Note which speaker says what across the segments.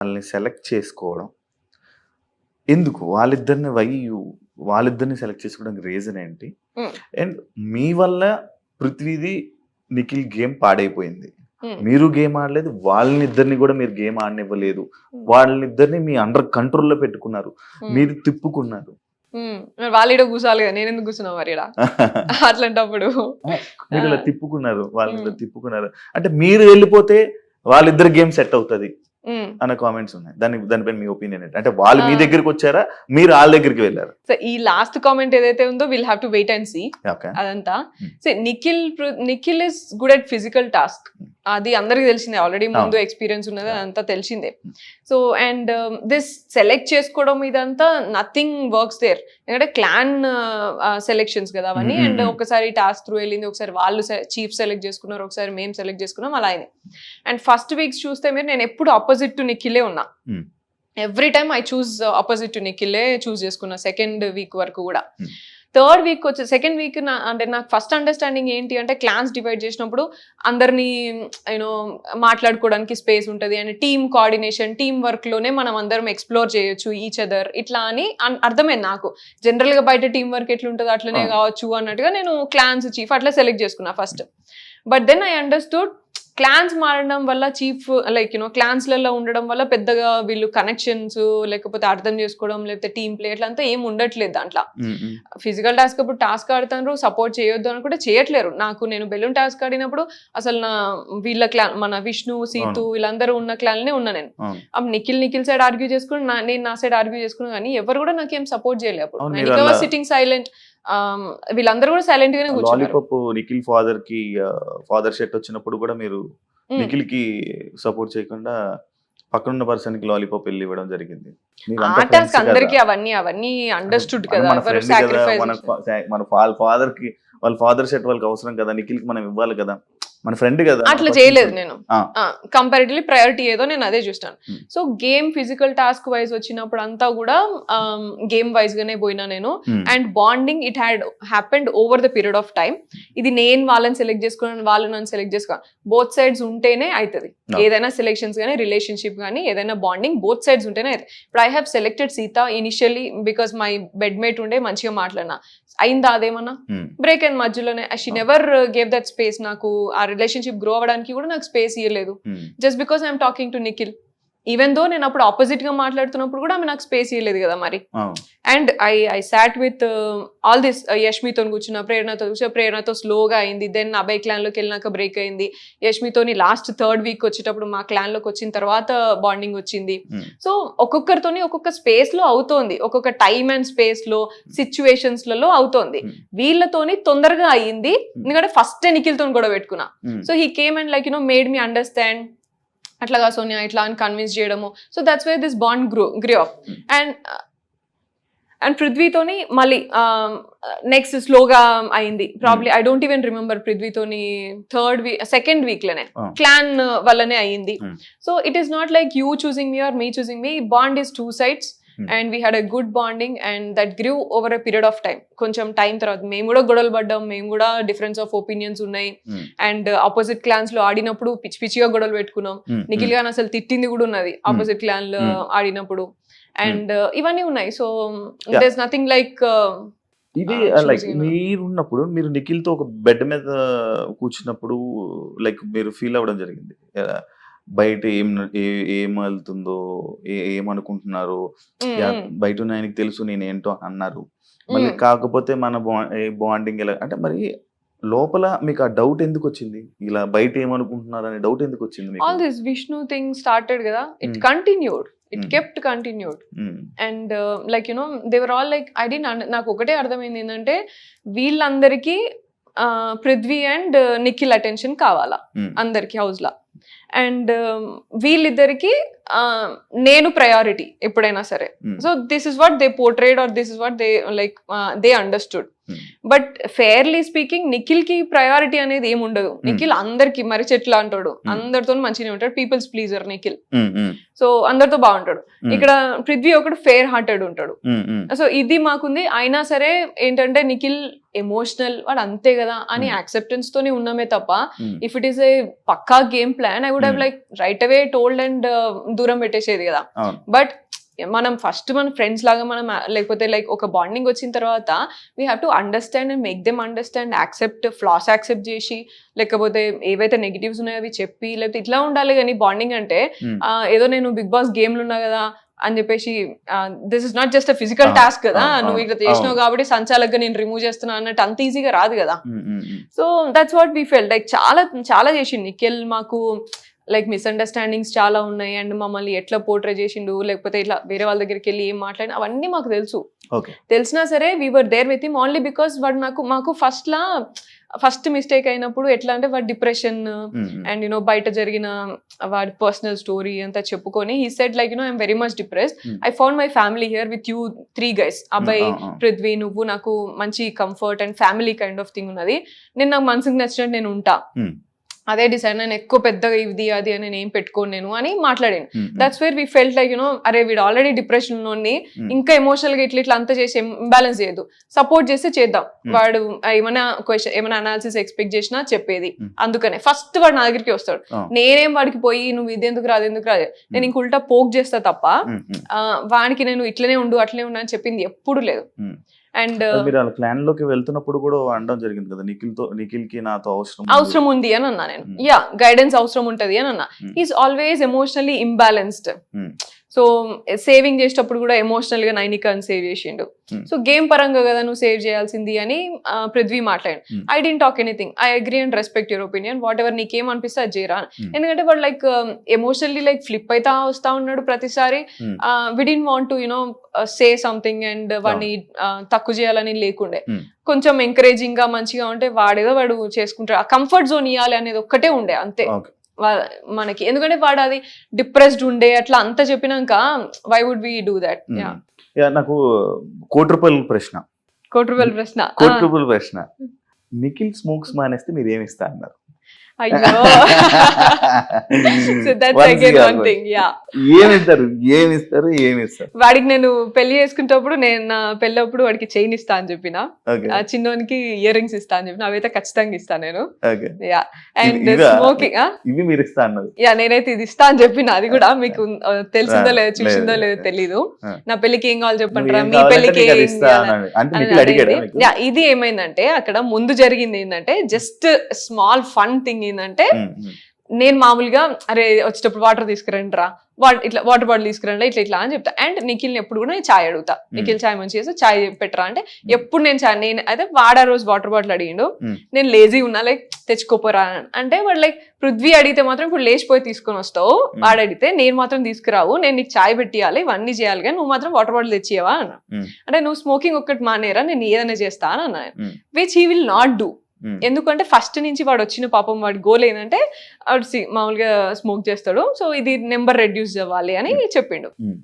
Speaker 1: వాళ్ళని సెలెక్ట్ చేసుకోవడం. ఎందుకు? వాళ్ళిద్దరిని వై వాళ్ళిద్దరిని సెలెక్ట్ చేసుకోవడానికి రీజన్ ఏంటి. అండ్ మీ వల్ల పృథ్వీది నిఖిల్ గేమ్ పాడైపోయింది. మీరు గేమ్ ఆడలేదు వాళ్ళని ఇద్దరిని కూడా మీరు గేమ్ ఆడనివ్వలేదు. వాళ్ళని ఇద్దరిని మీ అండర్ కంట్రోల్లో పెట్టుకున్నారు. మీరు తిప్పుకున్నారు.
Speaker 2: వాళ్ళు కూర్చోవాలి కదా నేను ఎందుకు కూర్చున్నా మరి అట్లాంటప్పుడు.
Speaker 1: మీరు ఇలా. తిప్పుకున్నారు
Speaker 2: Hmm.
Speaker 1: తిప్పుకున్నారు. అంటే మీరు వెళ్ళిపోతే వాళ్ళిద్దరు గేమ్ సెట్ అవుతుంది. అన్న కామెంట్స్ ఉన్నాయి. దాని దానిపైన మీ ఒపీనియన్ ఏంటి? అంటే వాళ్ళు మీ. దగ్గరికి వచ్చారా? మీరు వాళ్ళ దగ్గరికి వెళ్ళారు?
Speaker 2: సో ఈ లాస్ట్ కామెంట్ ఏదైతే ఉందో will have to wait and see అదంతా. So Nikhil Nikhil is good at physical task అది అందరికి తెలిసిందే. ఆల్రెడీ ముందు ఎక్స్పీరియన్స్ ఉన్నది అదంతా తెలిసిందే. సో అండ్ దిస్ సెలెక్ట్ చేసుకోవడం ఇదంతా నథింగ్ వర్క్స్ దేర్ ఎందుకంటే క్లాన్ సెలెక్షన్స్ కదా అవన్నీ. అండ్. ఒకసారి టాస్క్ త్రూ వెళ్ళింది ఒకసారి వాళ్ళు చీఫ్ సెలెక్ట్ చేసుకున్నారు ఒకసారి మేము సెలెక్ట్ చేసుకున్నాం అలా అయింది. అండ్ ఫస్ట్ వీక్స్ చూస్తే మీరు నేను ఎప్పుడు ఆపోజిట్ టు నిఖిలే ఉన్నా. Every time I choose opposite to నిఖిలే choose చేసుకున్నా సెకండ్ వీక్ వరకు కూడా. థర్డ్ వీక్ వచ్చి సెకండ్ వీక్ నా అంటే నాకు ఫస్ట్ అండర్స్టాండింగ్ ఏంటి అంటే క్లాన్స్ డివైడ్ చేసినప్పుడు అందరినీ యూనో మాట్లాడుకోవడానికి స్పేస్ ఉంటుంది. అండ్ టీమ్ కోఆర్డినేషన్ టీమ్ వర్క్లోనే మనం అందరం ఎక్స్ప్లోర్ చేయొచ్చు ఈచ్ అదర్. ఇట్లా అని అర్థమైంది నాకు. జనరల్గా బయట టీమ్ వర్క్ ఎట్లుంటుందో అట్లనే. కావచ్చు అన్నట్టుగా నేను క్లాన్స్ చీఫ్ అట్లా సెలెక్ట్ చేసుకున్నా first. But then I understood clans మారడం వల్ల చీఫ్ లైక్ యూనో క్లాన్స్లలో ఉండడం వల్ల పెద్దగా వీళ్ళు కనెక్షన్స్ లేకపోతే అర్థం చేసుకోవడం లేకపోతే టీమ్ ప్లే అంతా ఏం ఉండట్లేదు దాంట్లో. ఫిజికల్ టాస్క్ అప్పుడు టాస్క్ ఆడుతున్నారు సపోర్ట్ చేయొద్దు అని కూడా చేయట్లేరు. నాకు నేను బెలూన్ టాస్క్ ఆడినప్పుడు అసలు నా వీళ్ళ క్లాన్ మన విష్ణు సీతు వీళ్ళందరూ ఉన్న క్లాన్నే ఉన్నా నేను. అప్పుడు నిఖిల్ నిఖిల్ సైడ్ ఆర్గ్యూ చేసుకుని నేను నా సైడ్ ఆర్గ్యూ చేసుకున్నా కానీ ఎవరు కూడా నాకేం సపోర్ట్ చేయలేదు అప్పుడు. సిట్టింగ్ సైలెంట్ వీళ్ళందరూ కూడా సైలెంట్ గానే
Speaker 1: లాలీపాప్ నిఖిల్ ఫాదర్కి ఫాదర్ షర్ట్ వచ్చినప్పుడు కూడా మీరు. నిఖిల్కి సపోర్ట్ చేయకుండా పక్కనున్న పర్సన్కి లాలీపాప్ వెళ్ళి ఇవ్వడం జరిగింది.
Speaker 2: అందరికి అవన్నీ అవన్నీ అండర్స్టూడ్ కదా
Speaker 1: మన ఫాదర్కి వాళ్ళ ఫాదర్ షర్ట్ వాళ్ళకి అవసరం కదా నిఖిల్కి మనం ఇవ్వాలి కదా మన ఫ్రెండ్ కదా
Speaker 2: అట్లా చేయలేదు. నేను
Speaker 1: ఆ.
Speaker 2: కంపారిటివ్లీ ప్రయారిటీ ఏదో నేను అదే చూస్తాను. So game physical task wise వచ్చినప్పుడు అంతా కూడా గేమ్ వైజ్ గానే పోయినా నేను. And bonding it had happened over the period of time ఇది నేను వాళ్ళని సెలెక్ట్ చేసుకున్నాను వాళ్ళు నన్ను సెలెక్ట్ చేసుకోవాలి బోత్ సైడ్స్ ఉంటేనే అవుతుంది. ఏదైనా సెలెక్షన్స్ కానీ రిలేషన్షిప్ కానీ ఏదైనా బాండింగ్ బోత్ సైడ్స్ ఉంటేనే అవుతుంది ఇప్పుడు I have selected Sita initially because my bedmate ఉండే మంచిగా మాట్లాడినా అయిందా అదేమన్నా. బ్రేక్ అయిన మధ్యలోనే she never gave that space నాకు ఆ రిలేషన్షిప్ గ్రో అవ్వడానికి కూడా నాకు స్పేస్ ఇవ్వలేదు. Just because I'm talking to Nikhil even though నేను అప్పుడు ఆపోజిట్గా మాట్లాడుతున్నప్పుడు కూడా ఆమె నాకు స్పేస్ ఇవ్వలేదు కదా మరి. And I I sat with all this యష్మితో కూర్చున్న ప్రేరణతో కూర్చున్న ప్రేరణతో స్లోగా అయింది. దెన్ అభయ్ క్లాన్లోకి వెళ్ళినాక బ్రేక్ అయింది. యష్మితోని లాస్ట్ థర్డ్ వీక్ వచ్చేటప్పుడు మా క్లాన్లోకి వచ్చిన తర్వాత బాండింగ్ వచ్చింది.
Speaker 1: Hmm.
Speaker 2: సో ఒక్కొక్కరితోని ఒక్కొక్క స్పేస్లో అవుతోంది. ఒక్కొక్క టైమ్ అండ్ స్పేస్లో సిచ్యువేషన్స్లలో అవుతోంది.
Speaker 1: Hmm.
Speaker 2: వీళ్ళతోని తొందరగా అయ్యింది ఎందుకంటే ఫస్ట్ నిఖిల్తో కూడా పెట్టుకున్నా.
Speaker 1: Hmm.
Speaker 2: So he came and like you know made me understand అట్లాగా సోనియా ఇట్లా అని కన్విన్స్ చేయడము so that's way this bond grow grew. And and పృథ్వీతోని మళ్ళీ నెక్స్ట్ స్లోగా అయింది probably I don't even remember పృథ్వీతోని third week second వీక్లోనే
Speaker 1: Oh.
Speaker 2: క్లాన్ వల్లనే అయ్యింది
Speaker 1: Hmm.
Speaker 2: So it is not like you choosing me or me choosing me bond is two sides. And we had a good bonding and that grew over a period of time కొంచెం time తర్వాత మేము కూడా గొడవలు పడ్డాం మేము కూడా difference of opinions ఉన్నాయి
Speaker 1: Hmm.
Speaker 2: And opposite క్లాన్స్లో ఆడినప్పుడు పిచ్చి పిచ్చిగా గొడవలు పెట్టుకున్నాం
Speaker 1: Hmm.
Speaker 2: నిఖిల్ గాని అసలు తిట్టింది కూడా ఉన్నది ఆపోజిట్ క్లాన్లో
Speaker 1: Hmm.
Speaker 2: ఆడినప్పుడు అండ్ ఇవన్నీ ఉన్నాయి సో. దేస్ నథింగ్ లైక్
Speaker 1: ఇది లైక్
Speaker 2: choosing,
Speaker 1: మీరు ఉన్నప్పుడు మీరు నిఖిల్తో ఒక బెడ్ మీద కూర్చున్నప్పుడు లైక్ మీరు ఫీల్ అవ్వడం జరిగింది? బయట ఏం ఏ- వెళ్తుందో ఏమనుకుంటున్నారో బయట ఉన్న ఆయనకి తెలుసు నేను ఏంటో అన్నారు. మళ్ళీ కాకపోతే మన బాండింగ్ ఎలా అంటే మరి లోపల మీకు ఆ డౌట్ ఎందుకు వచ్చింది? ఇలా బయట ఏమనుకుంటున్నారు అనే డౌట్ ఎందుకు వచ్చింది
Speaker 2: all this Vishnu thing started కదా it. Continued it. Kept continued and like you know they were all like I D నాకు ఒకటే అర్థమైంది ఏంటంటే వీళ్ళందరికీ uh, Prithvi and Nikhil attention కావాలా అందరికి హౌస్ లా. అండ్ వీళ్ళిద్దరికి uh, నేను ప్రయారిటీ ఎప్పుడైనా సరే
Speaker 1: ఉమ్,
Speaker 2: so this is what they portrayed or this is what they like they understood
Speaker 1: Hmm.
Speaker 2: But fairly speaking నిఖిల్కి priority అనేది ఏమి ఉండదు నిఖిల్ అందరికి మరి చెట్లు అంటాడు
Speaker 1: Hmm.
Speaker 2: అందరితో మంచిగా ఉంటాడు పీపుల్స్ ప్లీజర్ నిఖిల్ సో అందరితో బాగుంటాడు
Speaker 1: Hmm.
Speaker 2: ఇక్కడ పృథ్వీ ఒకడు ఫేర్ హార్టెడ్ ఉంటాడు సో ఇది మాకుంది అయినా సరే ఏంటంటే నిఖిల్ ఎమోషనల్ వాడు అంతే కదా అని
Speaker 1: Hmm.
Speaker 2: యాక్సెప్టెన్స్ తోనే ఉన్నామే తప్ప. If it is a Pakka game plan I would have
Speaker 1: Hmm.
Speaker 2: Like right away told and దూరం పెట్టేసేది కదా. బట్ మనం ఫస్ట్ మన ఫ్రెండ్స్ లాగా మనం లేకపోతే లైక్ ఒక బాండింగ్ వచ్చిన తర్వాత we have to understand and make them understand accept flaws accept చేసి లేకపోతే ఏవైతే నెగిటివ్స్ ఉన్నాయో అవి చెప్పి లేకపోతే ఇట్లా ఉండాలి కానీ బాండింగ్ అంటే
Speaker 1: Hmm.
Speaker 2: ఏదో నేను బిగ్ బాస్ గేమ్లు ఉన్నా కదా అని చెప్పేసి this is not just physical
Speaker 1: Ah,
Speaker 2: task కదా నువ్వు ఇట్లా చేసినావు. కాబట్టి సంచాలకుగా నేను రిమూవ్ చేస్తున్నా అన్నట్టు అంత ఈజీగా రాదు కదా. So that's what we felt like చాలా చాలా చేసిండు నిఖిల్ మాకు లైక్ మిస్అండర్స్టాండింగ్స్ చాలా ఉన్నాయి అండ్ మమ్మల్ని ఎట్లా పోర్ట్రే చేసిండు లేకపోతే ఇట్లా వేరే వాళ్ళ దగ్గరికి వెళ్ళి ఏం మాట్లాడిన అవన్నీ మాకు తెలుసు తెలిసినా సరే were there with him only because వాడు నాకు మాకు ఫస్ట్ లా ఫస్ట్ మిస్టేక్ అయినప్పుడు ఎట్లా అంటే వాడు డిప్రెషన్. అండ్ యూనో బయట జరిగిన వాడి పర్సనల్ స్టోరీ అంతా చెప్పుకొని ఈ set like you know I'm very much depressed
Speaker 1: Hmm.
Speaker 2: I found my family here with you three guys అబ్బాయి. పృథ్వీ నువ్వు నాకు మంచి comfort and family kind of thing ఉన్నది నేను నాకు మనసుకు నచ్చినట్టు నేను ఉంటా. అదే డిసైడ్ నేను ఎక్కువ పెద్దగా ఇది అది అని నేను ఏం పెట్టుకోను నేను అని మాట్లాడాను. That's where we felt like you know అరే వీడు ఆల్రెడీ డిప్రెషన్
Speaker 1: Hmm.
Speaker 2: ఇంకా ఎమోషనల్గా ఇట్లా ఇట్లా అంతా చేసి ఇంబ్యాలెన్స్ చేయదు సపోర్ట్ చేస్తే చేద్దాం. వాడు ఏమైనా క్వశ్చన్ ఏమైనా అనాలిసిస్ ఎక్స్పెక్ట్ చేసినా చెప్పేది. అందుకనే ఫస్ట్ వాడు నా దగ్గరికి వస్తాడు. నేనేం వాడికి పోయి నువ్వు ఇది ఎందుకు రాదు ఎందుకు రాదు నేను ఇంక ఉల్టా పోక్ చేస్తా తప్ప వానికి నేను ఇట్లనే ఉండు అట్లనే ఉండు అని చెప్పింది ఎప్పుడు లేదు. అండ్
Speaker 1: మీరు వాళ్ళ క్లాన్లోకి వెళ్తున్నప్పుడు కూడా అనడం జరిగింది కదా నిఖిల్తో నిఖిల్కి నాతో అవసరం.
Speaker 2: అవసరం ఉంది అని అన్నా నేను
Speaker 1: Hmm.
Speaker 2: యా గైడెన్స్ అవసరం ఉంటది అని అన్నా
Speaker 1: Hmm.
Speaker 2: Is always emotionally imbalanced
Speaker 1: Hmm.
Speaker 2: So saving చేసేటప్పుడు కూడా ఎమోషనల్గా నైనికాని సేవ్ చేసిండు.
Speaker 1: Hmm.
Speaker 2: సో గేమ్ పరంగా కదా నువ్వు సేవ్ చేయాల్సింది అని పృథ్వీ మాట్లాడాడు
Speaker 1: Hmm.
Speaker 2: I didn't talk anything I agree and respect your opinion whatever నీకేం అనిపిస్తే అది చేయరా
Speaker 1: Hmm.
Speaker 2: ఎందుకంటే వాడు లైక్ ఎమోషనల్లీ లైక్ ఫ్లిప్ అవుతా వస్తా ఉన్నాడు ప్రతిసారి. We didn't want to you know say something and వాడిని తక్కువ చేయాలని లేకుండే.
Speaker 1: Hmm.
Speaker 2: కొంచెం ఎంకరేజింగ్గా మంచిగా ఉంటే వాడేదో వాడు చేసుకుంటాడు. ఆ కంఫర్ట్ జోన్ ఇవ్వాలి అనేది ఒక్కటే ఉండే అంతే. మనకి. ఎందుకంటే వాడు అది డిప్రెస్డ్ ఉండే అట్లా అంతా చెప్పినాక why would we do that
Speaker 1: నాకు కోటి రూపాయల ప్రశ్న.
Speaker 2: కోటి రూపాయల ప్రశ్న.
Speaker 1: కోటి రూపాయల ప్రశ్న. నిఖిల్ స్మోక్స్ మానేస్తే మీరు ఏమి ఇస్తా అన్నారు?
Speaker 2: అయ్యో so that's
Speaker 1: Once
Speaker 2: again
Speaker 1: you are
Speaker 2: one
Speaker 1: going.
Speaker 2: Thing yeah
Speaker 1: ఏమి ఇస్తారు ఏమి ఇస్తారు ఏమి ఇస్తారు
Speaker 2: వాడికి నేను పెళ్ళి చేసుకునేటప్పుడు నేను నా పెళ్ళప్పుడు వాడికి చైన్ ఇస్తా అని చెప్పిన. చిన్నోనికి ఇయర్ రింగ్స్ ఇస్తా అని చెప్పిన. అవైతే ఖచ్చితంగా ఇస్తాను నేను. అండ్? స్మోకింగ్
Speaker 1: ఇవి మీరు ఇస్తా
Speaker 2: యా నేనైతే ఇది ఇస్తా అని చెప్పిన. అది కూడా మీకు తెలిసిందో లేదో చూసిందో
Speaker 1: లేదు.
Speaker 2: లేదో తెలీదు. నా పెళ్ళికి ఏం కావాలి చెప్పండి
Speaker 1: నువ్వు
Speaker 2: రా.
Speaker 1: ఏం
Speaker 2: మీ పెళ్ళికి
Speaker 1: ఇస్తా
Speaker 2: ఇది ఏమైందంటే అక్కడ ముందు జరిగింది ఏంటంటే జస్ట్ స్మాల్ ఫన్ థింగ్ ఏంటంటే నేను మామూలుగా అరే వచ్చేటప్పుడు వాటర్ తీసుకురండి రా. ఇట్లా వాటర్ బాటిల్ తీసుకురండి ఇట్లా ఇట్లా అని చెప్తా. అండ్ నిఖిల్ని ఎప్పుడు కూడా నేను చాయ్ అడుగుతా. నిఖిల్ చాయ్ మంచి చేస్తే చాయ్ పెట్టరా అంటే ఎప్పుడు నేను చాయ్ నేను అయితే వాడా రోజు వాటర్ బాటిల్ అడిగిండు. నేను లేజీ ఉన్నా లైక్ తెచ్చుకోపోరా. అంటే వాడు లైక్ పృథ్వీ అడిగితే మాత్రం ఇప్పుడు లేచిపోయి తీసుకొని వస్తావు. వాడు అడిగితే నేను మాత్రం తీసుకురావు నేను నీకు చాయ్ పెట్టియాలి ఇవన్నీ చేయాలి కానీ నువ్వు మాత్రం వాటర్ బాటిల్ తెచ్చియవా అన్న. అంటే నువ్వు స్మోకింగ్ ఒక్కటి మానేరా నేను ఏదైనా చేస్తా అని అన్నాను.
Speaker 1: Hmm.
Speaker 2: Which he will not do ఎందుకంటే ఫస్ట్ నుంచి వాడు వచ్చిన పాపం వాడి గోల్ ఏంటంటే వాడు సి- మామూలుగా స్మోక్ చేస్తాడు. సో ఇది నెంబర్ రెడ్యూస్ అవ్వాలి అని చెప్పిండు.
Speaker 1: Hmm.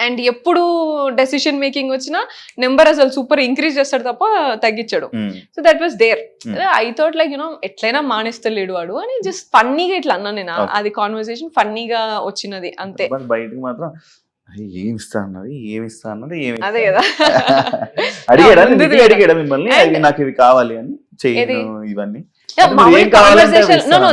Speaker 2: అండ్ ఎప్పుడు డెసిషన్ మేకింగ్ వచ్చినా నెంబర్ అసలు సూపర్ ఇంక్రీజ్ చేస్తాడు తప్ప తగ్గించాడు. So that was there
Speaker 1: Hmm.
Speaker 2: I thought like you know ఎట్లయినా మానేస్తలేడు వాడు అని జస్ట్ ఫన్నీగా ఇట్లా అన్నా నేను. అది కాన్వర్సేషన్ ఫన్నీగా వచ్చినది అంతే.
Speaker 1: బయటకు మాత్రం "అరే, ఏమి ఇస్తా అన్నది ఏమి ఇస్తా అన్నది. ఏమి
Speaker 2: అదే కదా.
Speaker 1: అడిగాడా మిమ్మల్ని? నాకు ఇవి కావాలి అని.
Speaker 2: ఏది?
Speaker 1: చేయను ఇవన్నీ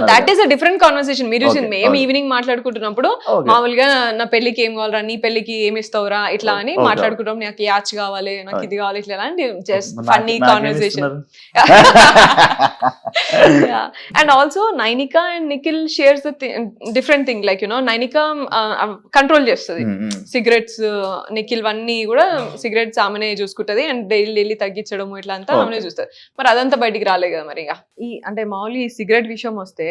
Speaker 2: that. Is a different conversation మీరు మేము. ఈవినింగ్ మాట్లాడుకుంటున్నప్పుడు. మామూలుగా నా పెళ్ళికి ఏం కావాలరా నీ పెళ్ళికి ఏమి ఇస్తావురా ఇట్లా అని
Speaker 1: Okay.
Speaker 2: మాట్లాడుకుంటాం నాకు యాచ్ కావాలి నాకు. ఇది కావాలి ఇట్లా అని just funny conversation? And also Nainika and Nikhil shares different thing like you know Nainika control చేస్తుంది. సిగరెట్స్ నిఖిల్ అన్ని కూడా సిగరెట్స్ ఆమెనే చూసుకుంటది అండ్ డైలీ డైలీ తగ్గించడం ఇట్లా అంతా. ఆమెనే చూస్తుంది మరి అదంతా బయటికి రాలే కదా మరి ఇక ఈ అంటే మామూలు ఈ సిగరెట్ విషయం వస్తే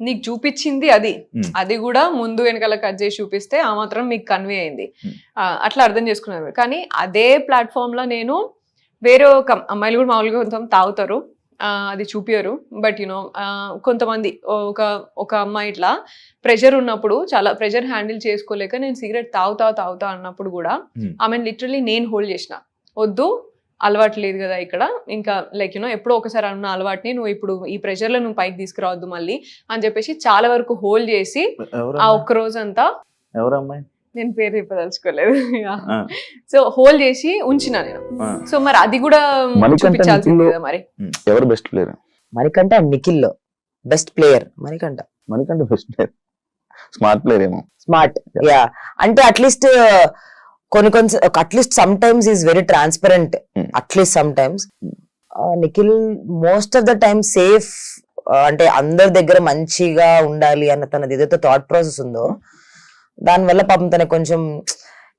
Speaker 2: నీకు చూపించింది అది
Speaker 1: Hmm.
Speaker 2: అది కూడా ముందు వెనకాల కట్ చేసి చూపిస్తే ఆ మాత్రం మీకు కన్వే అయింది
Speaker 1: Hmm.
Speaker 2: అట్లా అర్థం చేసుకున్నారు కానీ అదే ప్లాట్ఫామ్లో నేను వేరే ఒక అమ్మాయిలు కూడా మామూలుగా కొంచెం తాగుతారు అది చూపియరు బట్ యునో కొంతమంది ఒక ఒక అమ్మాయి ఇట్లా ప్రెషర్ ఉన్నప్పుడు చాలా ప్రెషర్ హ్యాండిల్ చేసుకోలేక నేను సిగరెట్ తాగుతా తాగుతా అన్నప్పుడు కూడా
Speaker 1: Hmm.
Speaker 2: ఆమె లిటరలీ నేను హోల్డ్ చేసిన వద్దు అలవాటు లేదు కదా ఇక్కడ. ఇంకా లైక్ యూనో ఎప్పుడో ఒకసారి అన్న అలవాటుని నువ్వు ఇప్పుడు ఈ ప్రెషర్లో నువ్వు పైకి తీసుకురావద్దు మళ్ళీ అని చెప్పేసి చాలా వరకు హోల్డ్ చేసి ఆ ఒక్క రోజు అంతా నేను పేరు చెప్పదలుచుకోలేదు. సో హోల్డ్ చేసి ఉంచిన నేను. సో మరి అది కూడా చూపించాల్సింది కదా మరి.
Speaker 1: ఎవరు బెస్ట్ ప్లేయర్
Speaker 3: మణికంఠ నిఖిల్లో బెస్ట్ ప్లేయర్ మణికంఠ.
Speaker 1: మనకంటే బెస్ట్ ప్లేయర్ స్మార్ట్ ప్లేయర్ ఏమో.
Speaker 3: Smart yeah. అంటే అట్లీస్ట్ కొన్ని కొన్ని at least sometimes is very transparent. At least sometimes Nikhil most of the time safe అంటే అందరి దగ్గర మంచిగా ఉండాలి అన్న తనది ఏదైతే థాట్ ప్రాసెస్ ఉందో దానివల్ల పాపం తనకు కొంచెం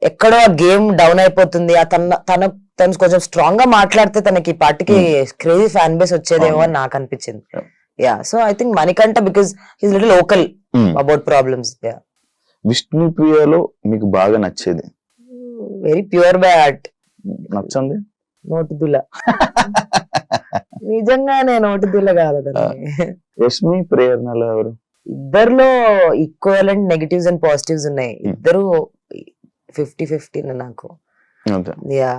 Speaker 3: ఎక్కడో గేమ్ డౌన్ అయిపోతుంది. తన తన తను కొంచెం స్ట్రాంగ్గా మాట్లాడితే తనకి ఈ పార్టీకి క్రేజీ ఫ్యాన్ బేస్ వచ్చేదేమో అని నాకు అనిపించింది. Yeah so I think Manikantha because he's little local about problems yeah
Speaker 1: Vishnu ప్రియలో మీకు బాగా నచ్చేది?
Speaker 3: వెరీ ప్యూర్ బై హార్ట్
Speaker 1: నచ్చండి
Speaker 3: నోటి దుల నిజంగానే నోటి దుల కాదు
Speaker 1: రష్మి ప్రేరణలో ఎవరు?
Speaker 3: ఇద్దరిలో ఈక్వలెంట్ నెగటివ్స్ అండ్ పాజిటివ్స్ ఉన్నాయి. ఇద్దరు ఫిఫ్టీ ఫిఫ్టీ నాకు.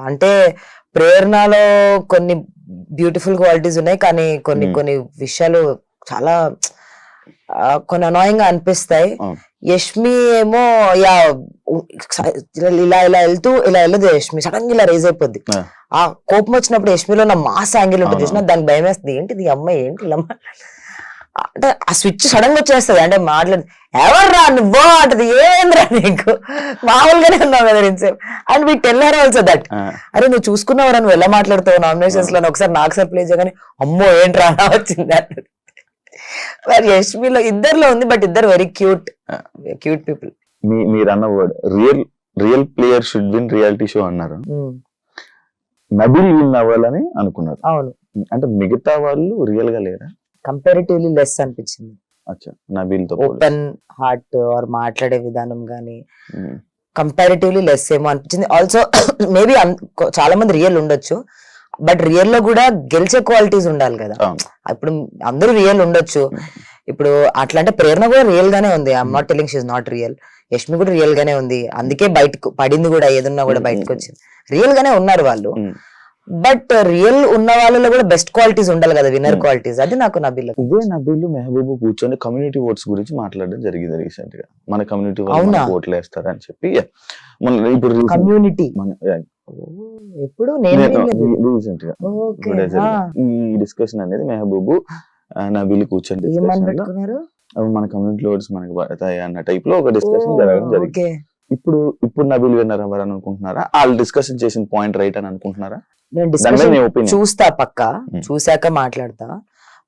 Speaker 3: అంటే ప్రేరణలో కొన్ని బ్యూటిఫుల్ క్వాలిటీస్ ఉన్నాయి కానీ కొన్ని
Speaker 1: Hmm.
Speaker 3: కొన్ని విషయాలు చాలా కొన్ని అనాయింగ్ అనిపిస్తాయి. యష్మి ఏమో యా ఇలా ఇలా వెళ్తూ ఇలా వెళ్ళదు యష్మి సడన్ ఇలా రేజ్ అయిపోద్ది
Speaker 1: ఆ.
Speaker 3: కోపం వచ్చినప్పుడు యష్మిలో నా మాస్ యాంగిల్ ఉంటుంది. చూసినా దానికి భయం వేస్తుంది ఏంటిది అమ్మాయి ఏంటి ఇలా అంటే ఆ స్విచ్ సడన్గా వచ్చేస్తుంది అంటే మాట్లాడి ఎవర్రా నువ్వు అంటది ఏంద్రా నీకు మామూలుగానే ఉన్నావు కదా నేను and we tell her also that అరే నువ్వు చూసుకున్నావురా నువ్వు ఎలా మాట్లాడుతావు నామినేషన్స్లో ఒకసారి నాకు సార్ ప్లే చేయగానే అమ్మో ఏంట్రా వచ్చింది అన్నది. మరి యష్మిలో ఇద్దరిలో ఉంది బట్ ఇద్దరు వెరీ క్యూట్. క్యూట్ పీపుల్
Speaker 1: మీ మీరు అన్న word real real player should win reality show అన్నారు నబిల్ విన్ అవ్వాలని అనుకున్నారు.
Speaker 3: అవును.
Speaker 1: అంటే మిగతా వాళ్ళు రియల్గా లేరా?
Speaker 3: కంపారిటివ్లీ లెస్ అనిపించింది.
Speaker 1: అచ్చా నబిల్తో.
Speaker 3: ఓపెన్ హార్ట్ ఆర్ మాట్లాడే విధానం గానీ కంపారిటివ్లీ లెస్ ఏమో అనిపించింది. ఆల్సో మేబీ చాలా మంది రియల్ ఉండొచ్చు. బట్ రియల్లో కూడా గెలిచే క్వాలిటీస్ ఉండాలి కదా. ఇప్పుడు అందరూ రియల్ ఉండొచ్చు. ఇప్పుడు అట్లా అంటే ప్రేరణ కూడా రియల్ గానే ఉంది. I'm not telling she's not real Yashmi కూడా రియల్ గానే ఉంది. అందుకే బయటకు పడింది కూడా ఏదున్నా కూడా బయటకు వచ్చింది. రియల్ గానే ఉన్నారు వాళ్ళు. బట్ రియల్ ఉన్న వాళ్ళలో కూడా బెస్ట్ క్వాలిటీస్ ఉండాలి కదా విన్నర్. క్వాలిటీస్. అది నాకు నబిల్.
Speaker 1: ఇదే నబీల్ మెహబూబ్ కూర్చొని కమ్యూనిటీ ఓట్స్ గురించి మాట్లాడడం జరిగింది రీసెంట్గా. మన కమ్యూనిటీ ఓట్లు వేస్తారని చెప్పి. మన ఇప్పుడు
Speaker 3: కమ్యూనిటీ ఎప్పుడు.
Speaker 1: రీసెంట్గా. ఈ డిస్కషన్ అనేది మెహబూబ్ ఆ, నబీల్ కూర్చొని
Speaker 3: ఏమని
Speaker 1: discussion లో
Speaker 3: పెట్టుకున్నారు?
Speaker 1: అవి మన కమ్యూనిటీ ఓట్స్ మనకి పడతాయి అన్న టైప్లో ఒక డిస్కషన్ జరగడం జరిగింది. ఇప్పుడు ఇప్పుడు నబీల్ విన్నర్ అవ్వాలని అనుకుంటున్నారా? వాళ్ళు డిస్కషన్ చేసిన పాయింట్ రైట్ అని అనుకుంటున్నారా?
Speaker 3: చూస్తా పక్క.
Speaker 1: Hmm.
Speaker 3: చూశాక మాట్లాడతా.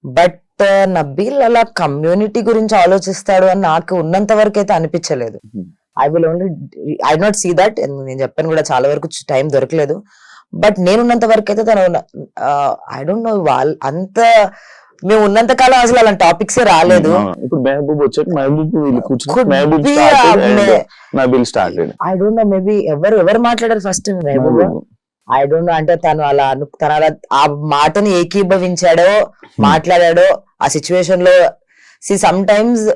Speaker 3: బట్ నబీల్ అలా కమ్యూనిటీ గురించి ఆలోచిస్తాడు అని నాకు ఉన్నంత వరకు అయితే అనిపించలేదు.
Speaker 1: Hmm.
Speaker 3: I will only I not see that నేను చెప్పాను కూడా చాలా వరకు టైం దొరకలేదు. బట్ నేను ఉన్నంత వరకు అయితే తను ఐ డోంట్ నో వాళ్ళ అంత మేము ఉన్నంత కాలం అసలు అలాంటి టాపిక్స్ రాలేదు.
Speaker 1: ఇప్పుడు మెహబూబ్ వచ్చాక మెహబూబ్ వీళ్ళు కూర్చుని
Speaker 3: Could
Speaker 1: మెహబూబ్
Speaker 3: be
Speaker 1: started
Speaker 3: ఆ
Speaker 1: and
Speaker 3: May-
Speaker 1: Nabeel started
Speaker 3: I don't know maybe ఎవరు ఎవరు మాట్లాడారు first Mehboob? I don't know అంటే తను అలా తను అలా ఆ మాటని ఏకీభవించాడో మాట్లాడాడో ఆ సిచ్యువేషన్లో C sometimes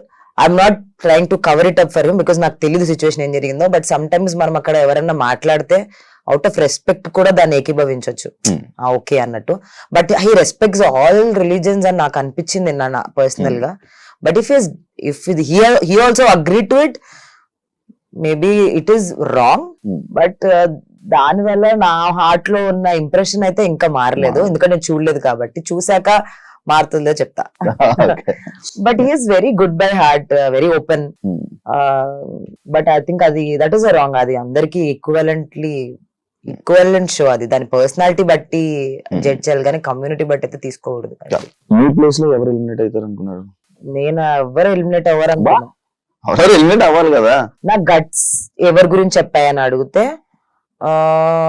Speaker 3: I'm not trying to cover it up for him because నాకు తెలియదు సిచ్యువేషన్ ఏం జరిగిందో బట్ సమ్ టైమ్స్ మనం అక్కడ ఎవరైనా మాట్లాడితే అవుట్ ఆఫ్ రెస్పెక్ట్ కూడా దాన్ని ఏకీభవించవచ్చు
Speaker 1: Hmm.
Speaker 3: ఓకే అన్నట్టు but he respects all religions అని నాకు అనిపించింది నా పర్సనల్గా but if is if he also agree to it maybe it is wrong
Speaker 1: Hmm.
Speaker 3: But దాని వల్ల నా హార్ట్లో ఉన్న ఇంప్రెషన్ అయితే ఇంకా మారలేదు
Speaker 1: మారలేదు.
Speaker 3: ఎందుకంటే నేను చూడలేదు కాబట్టి చూసాక మారుతుందో చెప్తా. But he's very good by heart very open but I think అది దట్ ఈస్ రాంగ్ అది అందరికి ఈక్వలెంట్లీ ఈక్వలెంట్ షో అది. దాని పర్సనాలిటీ బట్టి
Speaker 1: Hmm.
Speaker 3: జడ్జ్ చేయాలి కానీ కమ్యూనిటీ బట్టి అయితే తీసుకోకూడదు.
Speaker 1: మీ ప్లేస్లో ఎవరు ఎలిమినేట్ అవుతారు అనుకున్నారు
Speaker 3: నేను ఎవరు ఎలిమినేట్ అవ్వరు
Speaker 1: ఎవరు ఎలిమినేట్ అవ్వాలి కదా?
Speaker 3: నా గట్స్ ఎవరి గురించి చెప్పాయని అడిగితే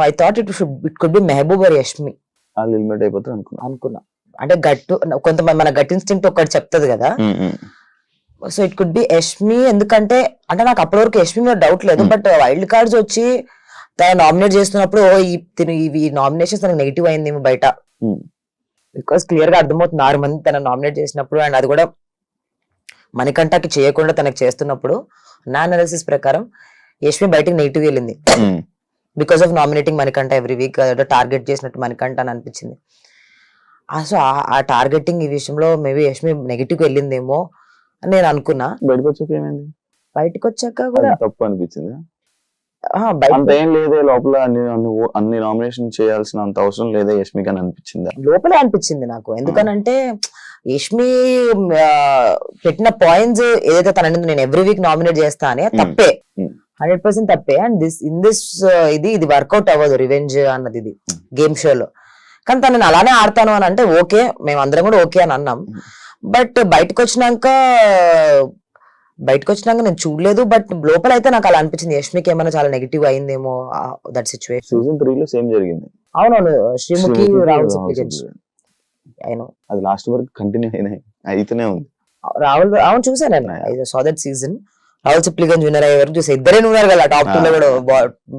Speaker 3: I thought it should it could be Mehboob or Yashmi
Speaker 1: వాళ్ళు ఎలిమినేట్ అయిపోతారు అనుకున్నా
Speaker 3: అనుకున్నా. అంటే గట్టు కొంతమంది మన గట్ ఇన్స్టింక్ట్ ఒకటి చెప్తుంది కదా. So it could be Yashmi ఎందుకంటే అంటే నాకు అప్పటి వరకు యష్మి మీద డౌట్ లేదు. బట్ వైల్డ్ కార్డ్స్ వచ్చి తను నామినేట్ చేస్తున్నప్పుడు ఓ ఈ తిను ఇవి నామినేషన్స్ తనకు నెగిటివ్ అయింది బయట. బికాస్ క్లియర్గా అర్థమవుతుంది ఆరు మంది తన నామినేట్ చేసినప్పుడు అండ్ అది కూడా మణికంఠకి చేయకుండా తనకు చేస్తున్నప్పుడు నా అనాలిసిస్ ప్రకారం యష్మి బయటకు నెగిటివ్ వెళ్ళింది. Because of nominating Manikantha every week target చేసినట్టు మణికంఠ అని అనిపించింది. సో ఆ టార్గెటింగ్ ఈ విషయంలో మేబీ యష్మి నెగిటివ్ వెళ్ళిందేమో అని నేను అనుకున్నా.
Speaker 1: బయటకు వచ్చాక ఏమైంది?
Speaker 3: బయటకు వచ్చాక కూడా
Speaker 1: తప్పు అనిపించింది? అంత లేదే లోపల అన్ని నామినేషన్ చేయాల్సిన అంత అవసరం లేదే యష్మికి అని అనిపించిందా?
Speaker 3: లోపలే అనిపించింది నాకు. ఎందుకనంటే యష్మి పెట్టిన పాయింట్స్ ఏదైతే తన నేను ఎవ్రీ వీక్ నామినేట్ చేస్తా అని. తప్పే. హండ్రెడ్ పర్సెంట్ తప్పే. అండ్ దిస్ ఇన్ దిస్ ఇది ఇది వర్కౌట్ అవ్వదు రివెంజ్ అన్నది ఇది. గేమ్ షోలో కానీ తను నేను అలానే ఆడతాను అని అంటే ఓకే మేము అందరం కూడా ఓకే అని అన్నాం. బట్ బయటకు వచ్చినాక బయటకు వచ్చినాక నేను చూడలేదు. బట్ లోపల అయితే నాకు అలా అనిపించింది యష్మికి ఏమైనా చాలా నెగిటివ్ అయిందేమో దట్ సిచ్యువేషన్
Speaker 1: సీజన్ త్రీ లో సేమ్ జరిగింది.
Speaker 3: అవునవును శ్రీముఖి రాహుల్. అయినో
Speaker 1: అది లాస్ట్ వరకు కంటిన్యూ అయినాయి. అయితేనే ఉంది.
Speaker 3: రాహుల్ అవును చూసాను నేను. Saw that season Rahul Sipligunj winner అయ్యే వరకు చూసా ఇద్దరే ఉన్నారు కదా టాప్ టూ లో కూడా.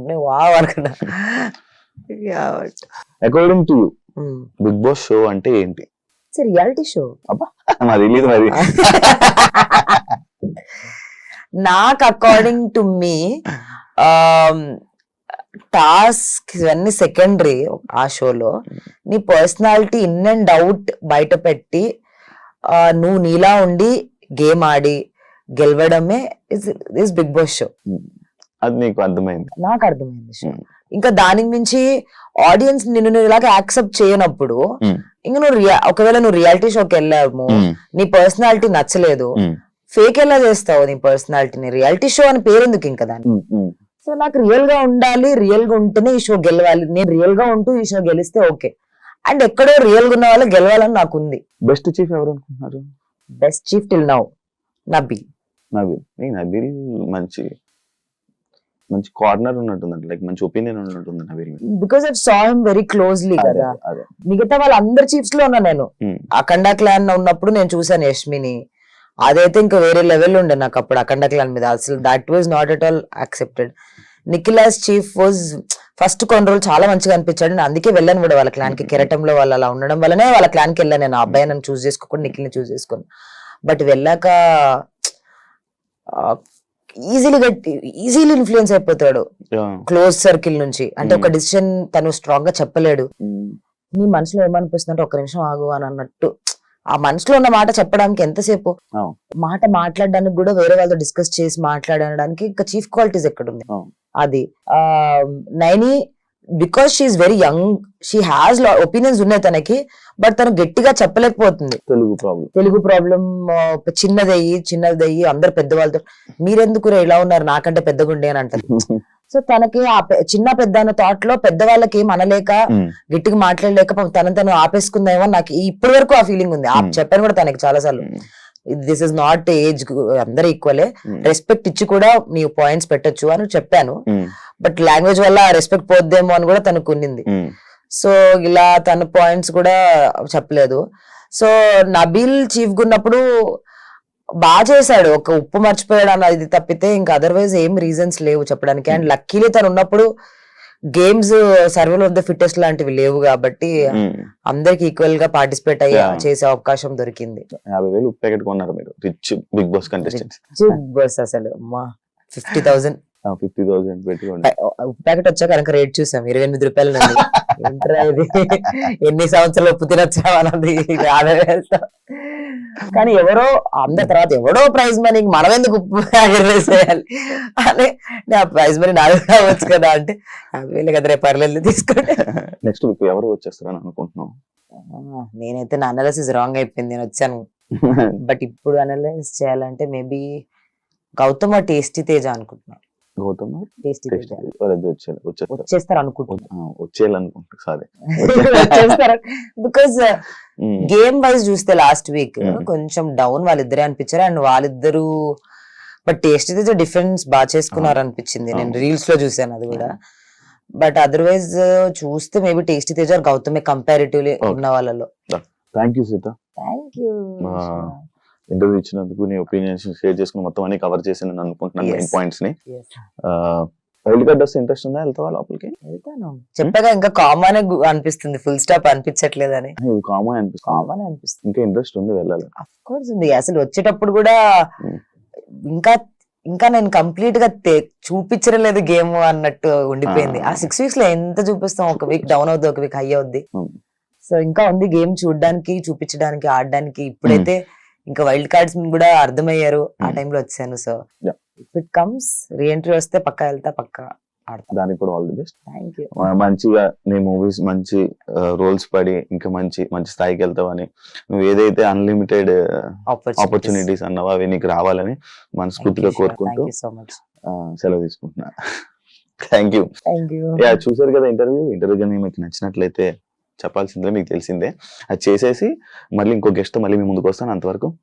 Speaker 3: నేను వావ్ అనుకున్నా.
Speaker 1: According to Bigg Boss show అంటే ఏంటి?
Speaker 3: రియాలిటీ షో
Speaker 1: మరి మరి.
Speaker 3: నాకు అకార్డింగ్ టు మీ టాస్క్ ఇవన్నీ సెకండరీ ఆ షోలో నీ పర్సనాలిటీ ఇన్ అండ్ అవుట్ బయట పెట్టి నువ్వు నీలా ఉండి గేమ్ ఆడి గెలవడమే ఇస్ బిగ్ బాస్ షో
Speaker 1: అది నీకు అర్థమైంది.
Speaker 3: నాకు అర్థమైంది షో. ఇంకా దానికి మించి ఆడియన్స్ నిన్ను నువ్వు ఇలాగ యాక్సెప్ట్ చేయనప్పుడు. ఇంకా నువ్వు రియా ఒకవేళ నువ్వు రియాలిటీ షోకి వెళ్ళాము నీ పర్సనాలిటీ నచ్చలేదు ఫేక్ ఎలా చేస్తావు నీ పర్సనాలిటీని రియాలిటీ షో అని పేరు ఎందుకు ఇంకా దాని
Speaker 1: ఉమ్, ఉమ్.
Speaker 3: సో నాకు రియల్గా ఉండాలి రియల్గా ఉంటేనే ఈ షో గెలవాలి. నేను రియల్గా ఉంటూ ఈ షో గెలిస్తే ఓకే. అండ్ ఎక్కడో రియల్గా ఉన్న వాళ్ళు గెలవాలని నాకు ఉంది.
Speaker 1: బెస్ట్ చీఫ్ ఎవరు అనుకుంటున్నారు
Speaker 3: best chief till now Nabi
Speaker 1: Nabeel ఈ నబీల్ మంచి మంచి కార్నర్ ఉన్నట్టుంది లైక్ మంచి ఒపీనియన్ ఉన్నట్టుంది నబీల్ మీద.
Speaker 3: Because I saw him very closely కదా. మిగతా వాళ్ళందరి చీఫ్స్లో ఉన్నా నేను. అఖండ క్లాన్ ఉన్నప్పుడు నేను చూసాను యష్మిని అదైతే ఇంకా వేరే లెవెల్ ఉండే నాకు అప్పుడు అఖండ క్లాన్ మీద. అసలు that was not at all accepted నిఖిలాస్ chief was first కొన్ని రోజులు చాలా మంచిగా అనిపించాడు. నేను అందుకే వెళ్ళాను కూడా వాళ్ళ క్లాన్కి. కెరటంలో వాళ్ళు అలా ఉండడం వల్లనే వాళ్ళ క్లాన్కి వెళ్ళాను నేను. ఆ అబ్బాయి నన్ను చూస్ చేసుకోకుండా నిఖిల్ని చూస్ చేసుకుని బట్ వెళ్ళాక ఈజీలీ ఈజీలీ ఇన్ఫ్లుయెన్స్ అయిపోతాడు. క్లోజ్ సర్కిల్ నుంచి అంటే ఒక
Speaker 1: Hmm.
Speaker 3: డిసిషన్ తను స్ట్రాంగ్గా చెప్పలేడు
Speaker 1: ఉమ్,
Speaker 3: నీ మనసులో ఏమనిపిస్తుంది అంటే ఒక నిమిషం ఆగు అని అన్నట్టు ఆ మనసులో ఉన్న మాట చెప్పడానికి ఎంతసేపు
Speaker 1: అవును.
Speaker 3: మాట మాట్లాడడానికి కూడా వేరే వాళ్ళతో డిస్కస్ చేసి మాట్లాడడానికి ఇంకా చీఫ్ క్వాలిటీస్ ఎక్కడుంది
Speaker 1: అవును.
Speaker 3: అది ఆ Naini because she's very young she has opinions ఉన్నాయి తనకి బట్ తను గట్టిగా చెప్పలేకపోతుంది.
Speaker 1: తెలుగు ప్రాబ్లం
Speaker 3: తెలుగు ప్రాబ్లం చిన్నదయ్యి చిన్నదయ్యి అందరు పెద్దవాళ్ళతో మీరెందుకు ఇలా ఉన్నారు? నాకంటే పెద్దగుండే అని అంటారు. సో తనకి ఆ చిన్న పెద్ద అన్న థాట్లో పెద్దవాళ్ళకి ఏం అనలేక గట్టిగా మాట్లాడలేక తనని తను ఆపేసుకుందేమో నాకు ఇప్పటి వరకు ఆ ఫీలింగ్ ఉంది. చెప్పాను కూడా తనకి చాలా సార్లు దిస్ ఇస్ నాట్ ఏజ్ అందరు ఈక్వలే రెస్పెక్ట్ ఇచ్చి కూడా నీ పాయింట్స్ పెట్టొచ్చు అని చెప్పాను. బట్ లాంగ్వేజ్ వల్ల రెస్పెక్ట్ పోద్దేమో అని కూడా తనకు ఉన్నింది. సో ఇలా తన పాయింట్స్ కూడా చెప్పలేదు. సో నబీల్ చీఫ్ ఉన్నప్పుడు బాగా చేశాడు. ఒక ఉప్పు మర్చిపోయాడు అన్న ఇది తప్పితే ఇంకా అదర్వైజ్ ఏం రీజన్స్ లేవు చెప్పడానికి. అండ్ లక్కీలీ తను ఉన్నప్పుడు games survival of the fittest లాంటివి లేవు కాబట్టి అందరికి ఈక్వల్గా పార్టిసిపేట్ అయ్యి. చేసే అవకాశం దొరికింది.
Speaker 1: యాభై వేలు ప్యాకెట్ కొన్నారు మీరు. Rich Bigg Boss contestants
Speaker 3: Bigg Boss అసలు. అమ్మా ఫిఫ్టీ థౌసండ్
Speaker 1: ఫిఫ్టీ థౌసండ్ పెట్టుకోండి.
Speaker 3: ఉప్పు ప్యాకెట్ వచ్చాక కనుక రేట్ చూసాం. ఇరవై ఎనిమిది రూపాయలు ఉంది. ఏంట్రా ఇది? ఎన్ని సంవత్సరాలు ఉప్పు తినొచ్చా అన్నది యాభై వేలతో. కానీ ఎవరో అందరి తర్వాత ఎవడో ప్రైజ్ మనీ మనం ఎందుకు వేసేయాలి అని నా ప్రైజ్ మనీ నాది కావచ్చు కదా అంటే వేలు కదా రేపు పర్లేదు తీసుకోండి.
Speaker 1: నెక్స్ట్ వీక్ ఎవరు వచ్చేస్తారని అనుకుంటున్నాం.
Speaker 3: నేనైతే నా అనాలిసిస్ రాంగ్ అయిపోయింది నేను వచ్చాను. బట్ ఇప్పుడు అనలైజ్ చేయాలంటే మేబీ గౌతమ టేస్టీ తేజ అనుకుంటున్నా
Speaker 1: గౌతమ్? వచ్చేస్తారు
Speaker 3: వచ్చేస్తారు అనుకుంటున్నా
Speaker 1: ఆ, వచ్చేయాలనుకుంటా. సరే.
Speaker 3: బికాస్ గేమ్ వైజ్ చూస్తే లాస్ట్ వీక్. కొంచెం డౌన్ వాళ్ళిద్దరే అనిపించారు. అండ్ వాళ్ళిద్దరు బట్ టేస్ట్ అయితే డిఫరెన్స్ బాగా చేసుకున్నారు అనిపించింది. నేను. రీల్స్లో చూసాను అది కూడా. బట్ అదర్వైజ్ చూస్తే మేబీ టేస్టీ తేజ గౌతమే కంపారిటివ్లీ. ఉన్న వాళ్ళలో.
Speaker 1: Thank you Seetha
Speaker 3: thank you.
Speaker 1: Interview ఇచ్చినందుకు నీ ఒపీనియన్స్ షేర్ చేసుకుని మొత్తం అన్ని కవర్ చేసి నేను అనుకుంటున్నాను మెయిన్. పాయింట్స్ని. వైల్డ్ కార్డ్ వస్తే ఇంట్రెస్ట్ ఉందా? వెళ్తావా లోపలికి?
Speaker 3: వెళ్తాను. చెప్పాక ఇంకా కామన్ అనిపిస్తుంది. ఫుల్ స్టాప్ అనిపించట్లేదని.
Speaker 1: ఇది కామన్ అనిపిస్తుంది.
Speaker 3: కామన్ అనిపిస్తుంది.
Speaker 1: ఇంకా ఇంట్రెస్ట్ ఉంది వెళ్ళాలి.
Speaker 3: అఫ్ కోర్స్ ఉంది. అసలు వచ్చేటప్పుడు కూడా
Speaker 1: Mm.
Speaker 3: ఇంకా ఇంకా నేను కంప్లీట్గా చూపించలేదు గేమ్ అన్నట్టు ఉండిపోయింది.
Speaker 1: ఆ.
Speaker 3: ఆ సిక్స్ వీక్స్లో ఎంత చూపిస్తాం? ఒక వీక్ డౌన్ అవుద్ది ఒక వీక్ హై అవుద్ది.
Speaker 1: Hmm.
Speaker 3: సో ఇంకా ఉంది గేమ్ చూడడానికి చూపించడానికి ఆడడానికి. ఇప్పుడైతే ఇంకా వైల్డ్ కార్డ్స్ కూడా అర్థమయ్యారు ఆ. టైంలో వచ్చాను. So. If it comes reentry వస్తే పక్కా వెళ్తా పక్కా ఆడతా.
Speaker 1: దానికి కూడా all the best
Speaker 3: thank you
Speaker 1: మంచిగా నీ మూవీస్ మంచి రోల్స్ పడి ఇంకా మంచి మంచి స్థాయికి వెళ్తావని నువ్వు ఏదైతే అన్లిమిటెడ్ ఆపర్చునిటీస్ అన్నావో అవి నీకు రావాలని మనస్ఫూర్తిగా కోరుకుంటూ సెలవు తీసుకుంటున్నా. థ్యాంక్ యా చూసారు కదా ఇంటర్వ్యూ? ఇంటర్వ్యూ కానీ మీకు నచ్చినట్లయితే చెప్పాల్సిందే మీకు తెలిసిందే. అది చేసేసి మళ్ళీ ఇంకో గెస్ట్ మళ్ళీ మీ ముందుకు వస్తాను అంతవరకు.